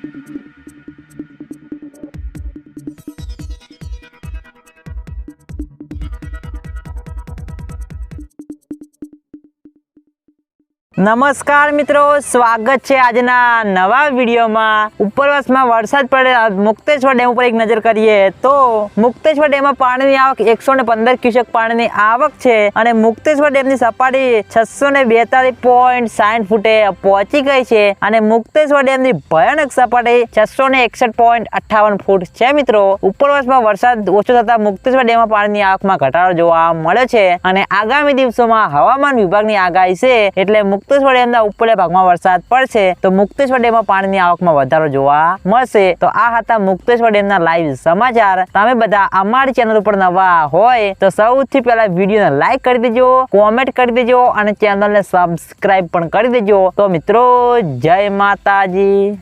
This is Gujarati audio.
Thank you. નમસ્કાર મિત્રો, સ્વાગત છે આજના નવા વિડીયોમાં. ઉપરવાસમાં વરસાદ પડે મુક્તેશ્વર ડેમ ઉપર એક નજર કરીએ તો મુક્તેશ્વર ડેમમાં પાણીની આવક એકસો ને પંદર ક્યુસેક પાણીની આવક છે અને મુક્તેશ્વર ડેમની સપાટી છસો ને બેતાલીસ પોઈન્ટ સાઠ ફૂટે પહોંચી ગઈ છે અને મુક્તેશ્વર ડેમની ભયાનક સપાટી છસો ને એકસઠ પોઈન્ટ અઠ્ઠાવન ફૂટ છે મિત્રો. ઉપરવાસમાં વરસાદ ઓછો થતા મુક્તેશ્વર ડેમમાં પાણીની આવકમાં ઘટાડો જોવા મળે છે અને આગામી દિવસોમાં હવામાન વિભાગની આગાહી છે એટલે મુક્તેશ્વર ડેમના ઉપરના ભાગમાં વરસાદ પડશે, તો મુક્તેશ્વર ડેમમાં પાણીની આવકમાં વધારો જોવા મળશે. તો આ હતા મુક્તેશ્વર ડેમના લાઈવ સમાચાર તમે બધા અમારી ચેનલ ઉપર નવા હોય, તો સૌથી પહેલા વિડીયોને લાઈક કરી દેજો કોમેન્ટ કરી દેજો, અને ચેનલને સબસ્ક્રાઈબ પણ કરી દેજો. તો મિત્રો, જય માતાજી.